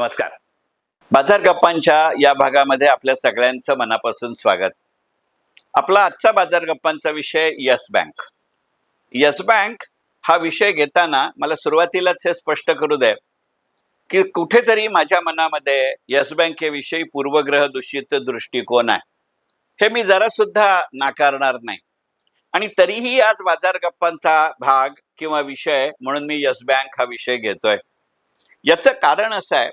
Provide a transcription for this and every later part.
नमस्कार. बाजार गप्पांच्या या भागामध्ये आपल्या सगळ्यांचं मनापासून स्वागत. आपला आजचा बाजार गप्पांचा विषय यस बँक. यस बँक हा विषय घेताना मला सुरुवातीलाच हे स्पष्ट करू दे की कुठेतरी माझ्या मनामध्ये यस बँकेविषयी पूर्वग्रह दूषित दृष्टिकोन आहे. हे मी जरा सुद्धा नाकारणार नाही. आणि तरीही आज बाजार गप्पांचा भाग किंवा विषय म्हणून मी यस बँक हा विषय घेतोय. याचं कारण असं आहे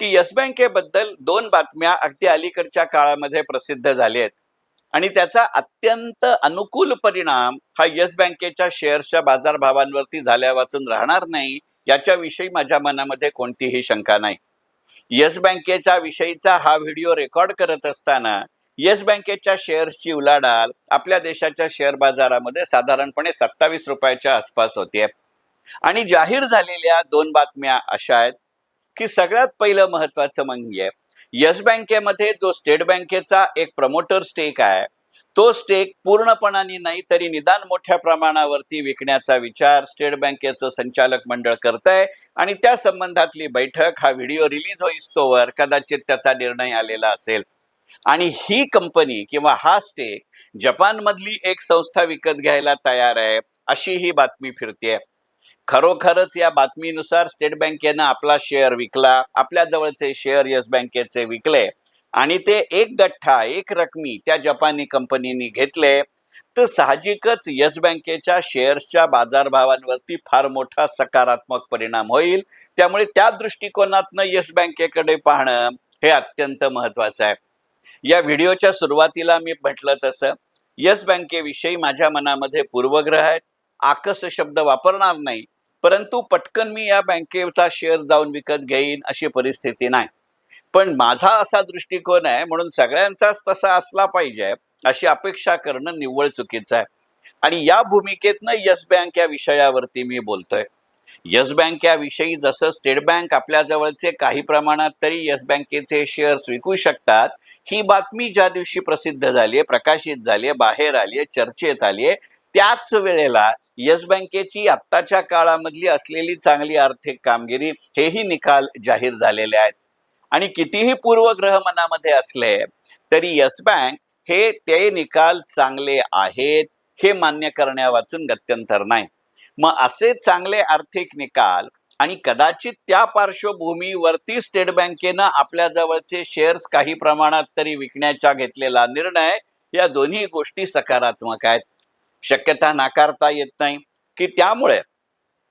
की यस बँकेबद्दल दोन बातम्या अगदी अलीकडच्या काळामध्ये प्रसिद्ध झाल्या आहेत. आणि त्याचा अत्यंत अनुकूल परिणाम हा येस बँकेच्या शेअर्सच्या बाजारभावांवरती झाल्या वाचून राहणार नाही याच्याविषयी माझ्या मनामध्ये कोणतीही शंका नाही. येस बँकेच्या विषयीचा हा व्हिडिओ रेकॉर्ड करत असताना येस बँकेच्या शेअर्सची उलाढाल आपल्या देशाच्या शेअर बाजारामध्ये साधारणपणे सत्तावीस रुपयाच्या आसपास होतीये. आणि जाहीर झालेल्या दोन बातम्या अशा आहेत की सगळ्यात पहिलं महत्वाचं म्हणजे येस बँकेमध्ये जो स्टेट बँकेचा एक प्रमोटर स्टेक आहे तो स्टेक पूर्णपणाने नाही तरी निदान मोठ्या प्रमाणावरती विकण्याचा विचार स्टेट बँकेचं संचालक मंडळ करत आहे आणि त्या संबंधातली बैठक हा व्हिडिओ रिलीज होईस्तोवर कदाचित त्याचा निर्णय आलेला असेल. आणि ही कंपनी किंवा हा स्टेक जपानमधली एक संस्था विकत घ्यायला तयार आहे अशी ही बातमी फिरते खरोखरच या बातमीनुसार स्टेट बँकेनं आपला शेअर विकला आपल्या जवळचे शेअर येस बँकेचे विकले आणि ते एक गठ्ठा एक रकमी त्या जपानी कंपनीने घेतले. तर साहजिकच येस बँकेच्या शेअर्सच्या बाजारभावांवरती फार मोठा सकारात्मक परिणाम होईल. त्यामुळे त्या दृष्टिकोनातनं येस बँकेकडे पाहणं हे अत्यंत महत्वाचं आहे. या व्हिडिओच्या सुरुवातीला मी म्हटलं तसं येस बँकेविषयी माझ्या मनामध्ये पूर्वग्रह आहेत. आकस शब्द वापरणार नाही. परंतु पटकन मी या बँकेचा शेअर जाऊन विकत घेईन अशी परिस्थिती नाही. पण माझा असा दृष्टिकोन आहे म्हणून सगळ्यांचाच तसा असला पाहिजे अशी अपेक्षा करणं निव्वळ चुकीचं आहे. आणि या भूमिकेतनं येस बँक या विषयावरती मी बोलतोय. येस बँक या विषयी जसं स्टेट बँक आपल्या जवळचे काही प्रमाणात तरी येस बँकेचे शेअर्स विकू शकतात. ही बातमी ज्या दिवशी प्रसिद्ध झाली आहे प्रकाशित झाली आहे बाहेर आली आहे चर्चेत आली आहे त्याच वेळेला येस बँकेची आत्ताच्या काळामधली असलेली चांगली आर्थिक कामगिरी हेही निकाल जाहीर झालेले आहेत. आणि कितीही पूर्वग्रह मनामध्ये असले तरी येस बँक हे ते निकाल चांगले आहेत हे मान्य करण्या वाचून गत्यंतर नाही. मग असे चांगले आर्थिक निकाल आणि कदाचित त्या पार्श्वभूमीवरती स्टेट बँकेनं आपल्या जवळचे शेअर्स काही प्रमाणात तरी विकण्याचा घेतलेला निर्णय या दोन्ही गोष्टी सकारात्मक आहेत. शक्यता नाकारता येत नाही. की त्यामुळे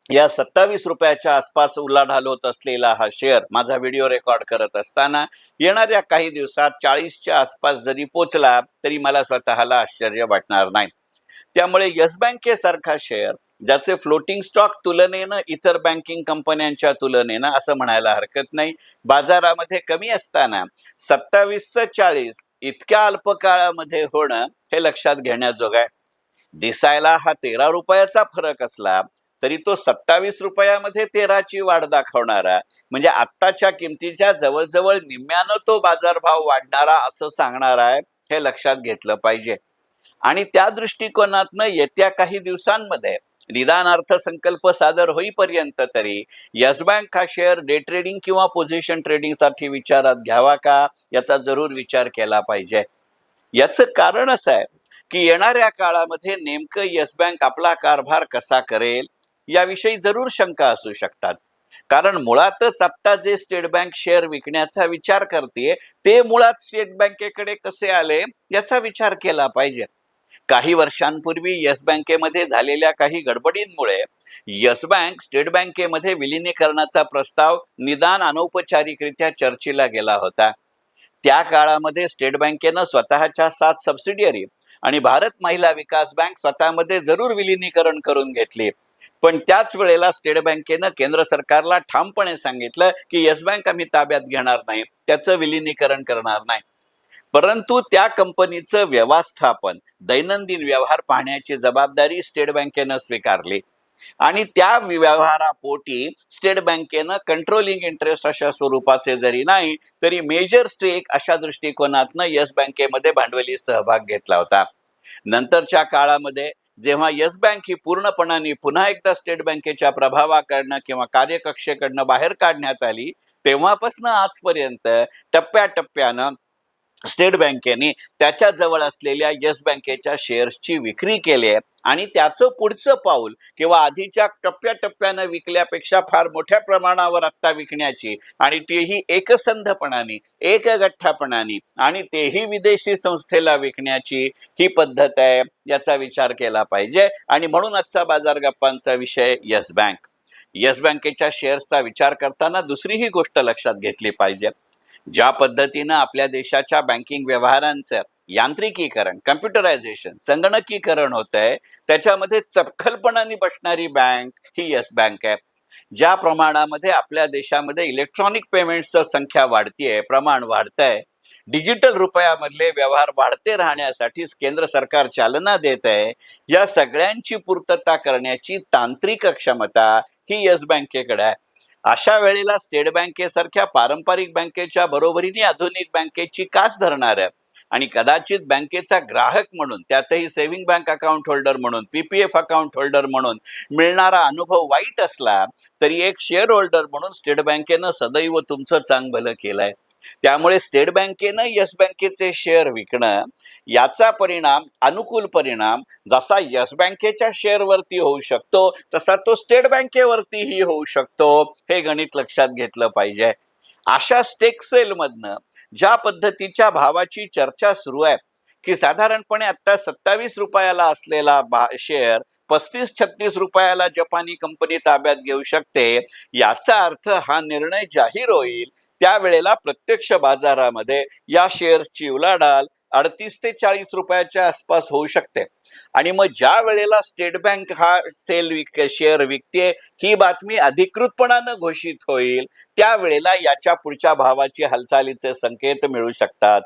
या सत्तावीस रुपयाच्या आसपास उलाढाल होत असलेला हा शेअर माझा व्हिडिओ रेकॉर्ड करत असताना येणाऱ्या काही दिवसात चाळीसच्या आसपास जरी पोचला तरी मला स्वतःला आश्चर्य वाटणार नाही. त्यामुळे येस बँकेसारखा शेअर ज्याचे फ्लोटिंग स्टॉक तुलनेनं इतर बँकिंग कंपन्यांच्या तुलनेनं असं म्हणायला हरकत नाही. बाजारामध्ये कमी असताना सत्तावीस चाळीस इतक्या अल्प काळामध्ये होणं हे लक्षात घेण्याजोग आहे. दिसायला हा तेरा रुपयाचा फरक असला तरी तो सत्तावीस रुपयामध्ये तेराची वाढ दाखवणारा म्हणजे आत्ताच्या किमतीच्या जवळजवळ निम्म्यानं तो बाजारभाव वाढणारा असं सांगणार आहे हे लक्षात घेतलं पाहिजे. आणि त्या दृष्टिकोनातनं येत्या काही दिवसांमध्ये निदान अर्थसंकल्प सादर होईपर्यंत तरी येस बँक हा शेअर डे ट्रेडिंग किंवा पोझिशन ट्रेडिंगसाठी विचारात घ्यावा का याचा जरूर विचार केला पाहिजे. याचं कारण असं आहे की येणाऱ्या काळामध्ये नेमकं येस बँक आपला कारभार कसा करेल याविषयी जरूर शंका असू शकतात. कारण मुळातच आत्ता जे स्टेट बँक शेअर विकण्याचा विचार करते ते मुळात स्टेट बँकेकडे कसे आले याचा विचार केला पाहिजे. काही वर्षांपूर्वी येस बँकेमध्ये झालेल्या काही गडबडींमुळे येस बँक स्टेट बँकेमध्ये विलीनीकरणाचा प्रस्ताव निदान अनौपचारिकरित्या चर्चेला गेला होता. त्या काळामध्ये स्टेट बँकेनं स्वतःच्या सात सबसिडियरी आणि भारत महिला विकास बँक स्वतःमध्ये जरूर विलिनीकरण करून घेतली. पण त्याच वेळेला स्टेट बँकेनं केंद्र सरकारला ठामपणे सांगितलं की येस बँक आम्ही ताब्यात घेणार नाही त्याचं विलिनीकरण करणार नाही. परंतु त्या कंपनीचं व्यवस्थापन दैनंदिन व्यवहार पाहण्याची जबाबदारी स्टेट बँकेनं स्वीकारली. आणि त्या व्यवहारापोटी स्टेट बँकेनं कंट्रोलिंग इंटरेस्ट अशा स्वरूपाचे जरी नाही तरी मेजर स्टेक अशा दृष्टिकोनातनं येस बँकेमध्ये भांडवली सहभाग घेतला होता. नंतरच्या काळामध्ये जेव्हा येस बँक ही पूर्णपणाने पुन्हा एकदा स्टेट बँकेच्या प्रभावाकडनं किंवा कार्यकक्षेकडनं बाहेर काढण्यात आली तेव्हापासून आजपर्यंत टप्प्याटप्प्यानं स्टेट बँकेने त्याच्याजवळ असलेल्या येस बँकेच्या शेअर्सची विक्री केली आहे. आणि त्याचं पुढचं पाऊल किंवा आधीच्या टप्प्याटप्प्यानं विकल्यापेक्षा फार मोठ्या प्रमाणावर आत्ता विकण्याची आणि तेही एकसंधपणाने एकगठ्ठापणाने आणि तेही विदेशी संस्थेला विकण्याची ही पद्धत आहे याचा विचार केला पाहिजे. आणि म्हणून आजचा बाजार गप्पांचा विषय येस बँक. येस बँकेच्या शेअर्सचा विचार करताना दुसरी ही गोष्ट लक्षात घेतली पाहिजे. ज्या पद्धतीनं आपल्या देशाच्या बँकिंग व्यवहारांचं यांत्रिकीकरण कम्प्युटरायझेशन संगणकीकरण होत आहे त्याच्यामध्ये चपखलपणाने बसणारी बँक ही येस बँक आहे. ज्या प्रमाणामध्ये आपल्या देशामध्ये इलेक्ट्रॉनिक पेमेंट्सचं संख्या वाढतीये प्रमाण वाढतंय डिजिटल रुपयामधले व्यवहार वाढते राहण्यासाठी केंद्र सरकार चालना देत आहे या सगळ्यांची पूर्तता करण्याची तांत्रिक क्षमता ही येस बँकेकडे आहे. अशा वेळेला स्टेट बँकेसारख्या पारंपरिक बँकेच्या बरोबरीने आधुनिक बँकेची कास धरणार आहे. आणि कदाचित बँकेचा ग्राहक म्हणून त्यातही सेव्हिंग बँक अकाउंट होल्डर म्हणून पीपीएफ अकाउंट होल्डर म्हणून मिळणारा अनुभव वाईट असला तरी एक शेअर होल्डर म्हणून स्टेट बँकेनं सदैव तुमचं चांग भलं केलंय. त्यामुळे स्टेट बँकेनं येस बँकेचे शेअर विकणं याचा परिणाम अनुकूल परिणाम जसा येस बँकेच्या शेअरवरती होऊ शकतो तसा तो स्टेट बँकेवरतीही होऊ शकतो हे गणित लक्षात घेतलं पाहिजे. अशा स्टेक सेलमधनं ज्या पद्धतीच्या भावाची चर्चा सुरू आहे की साधारणपणे आता सत्तावीस रुपयाला असलेला बा शेअर पस्तीस छत्तीस रुपयाला जपानी कंपनी ताब्यात घेऊ शकते याचा अर्थ हा निर्णय जाहीर होईल त्यावेळेला प्रत्यक्ष बाजारामध्ये या शेअरची उलाढाल अडतीस ते चाळीस रुपयाच्या आसपास होऊ शकते. आणि मग ज्या वेळेला स्टेट बँक हा सेल विक शेअर विकते ही बातमी अधिकृतपणानं घोषित होईल त्यावेळेला याच्या पुढच्या भावाची हालचालीचे संकेत मिळू शकतात.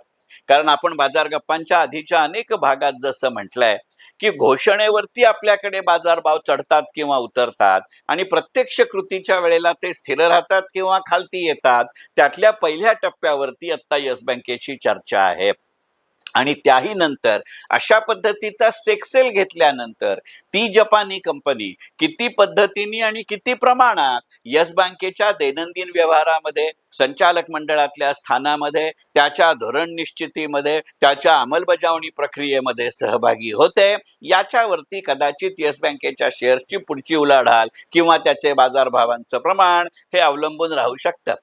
कारण आपण बाजार गप्पांच्या आधीच्या अनेक भागात जसं म्हटलंय की घोषणेवरती आपल्याकडे बाजारभाव चढतात किंवा उतरतात आणि प्रत्यक्ष कृतीच्या वेळेला ते स्थिर राहतात किंवा खालती येतात त्यातल्या पहिल्या टप्प्यावरती आता येस बँकेची चर्चा आहे. आणि त्याही नंतर अशा पद्धतीचा स्टेक्सेल घेतल्यानंतर ती जपानी कंपनी किती पद्धतीने आणि किती प्रमाणात येस बँकेच्या दैनंदिन व्यवहारामध्ये संचालक मंडळातल्या स्थानामध्ये त्याच्या धोरण निश्चितीमध्ये त्याच्या अंमलबजावणी प्रक्रियेमध्ये सहभागी होते याच्यावरती कदाचित येस बँकेच्या शेअर्सची पुढची उलाढाल किंवा त्याचे बाजारभावांचं प्रमाण हे अवलंबून राहू शकतं.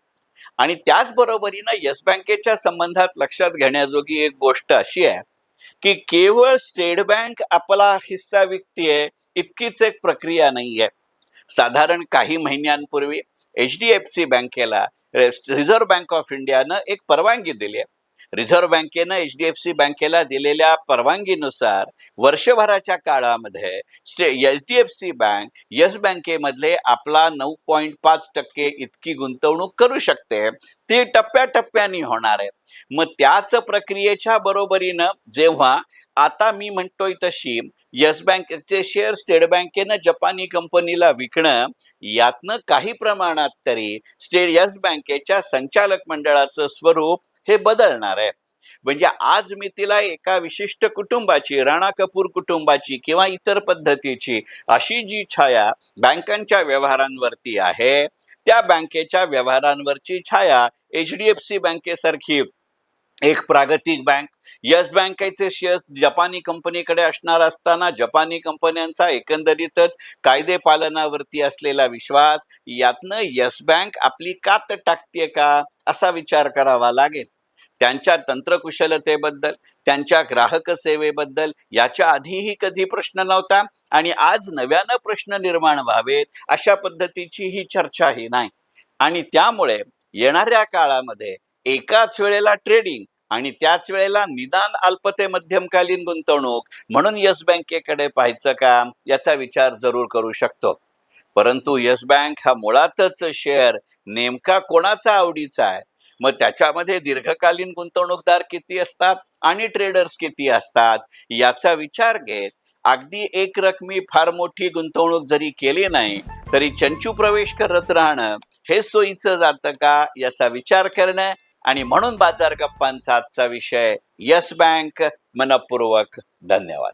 आणि त्याचबरोबरीनं येस बँकेच्या संबंधात लक्षात घेण्याजोगी एक गोष्ट अशी आहे की केवळ स्टेट बँक आपला हिस्सा विकतीये इतकीच एक प्रक्रिया नाहीये. साधारण काही महिन्यांपूर्वी एच डी एफ सी बँकेला रिझर्व्ह बँक ऑफ इंडियानं एक परवानगी दिली आहे रिझर्व्ह बँकेनं एच डी एफ सी बँकेला दिलेल्या परवानगीनुसार वर्षभराच्या काळामध्ये stay H D F C bank Yes बँकेमधले आपला नऊ पॉईंट पाच टक्के इतकी गुंतवणूक करू शकते. ती टप्प्याटप्प्याने होणार आहे. मग त्याच प्रक्रियेच्या बरोबरीनं जेव्हा आता मी म्हणतोय तशी येस बँकेचे शेअर स्टेट बँकेनं जपानी कंपनीला विकणं यातनं काही प्रमाणात तरी स्टेट येस बँकेच्या संचालक मंडळाचं स्वरूप हे बदलणार आहे. म्हणजे आज मी तिला एका विशिष्ट कुटुंबाची राणा कपूर कुटुंबाची किंवा इतर पद्धतीची अशी जी छाया बँकांच्या व्यवहारांवरती आहे त्या बँकेच्या व्यवहारांवरची छाया एच डी एफ सी बँकेसारखी एक प्रागतिक बँक येस बँकेचे शेअर्स जपानी कंपनीकडे असणार असताना जपानी कंपन्यांचा एकंदरीतच कायदे पालनावरती असलेला विश्वास यातनं येस बँक आपली कात टाकते का असा विचार करावा लागेल. त्यांच्या तंत्रकुशलतेबद्दल त्यांच्या ग्राहक सेवेबद्दल याच्या आधीही कधी प्रश्न नव्हता आणि आज नव्यानं प्रश्न निर्माण व्हावेत अशा पद्धतीची ही चर्चाही नाही. आणि त्यामुळे येणाऱ्या काळामध्ये एकाच वेळेला ट्रेडिंग आणि त्याच वेळेला निदान अल्पते मध्यमकालीन गुंतवणूक म्हणून येस बँकेकडे पाहायचं का याचा विचार जरूर करू शकतो. परंतु येस बँक हा मुळातच शेअर नेमका कोणाचा आवडीचा आहे? मग त्याच्यामध्ये दीर्घकालीन गुंतवणूकदार किती असतात आणि ट्रेडर्स किती असतात याचा विचार घेत अगदी एक रकमी फार मोठी गुंतवणूक जरी केली नाही तरी चंचू प्रवेश करत राहणं हे सोयीचं जातं का याचा विचार करणं आणि म्हणून बाजार गप्पांचा आजचा विषय. यस बँक मनपूर्वक धन्यवाद.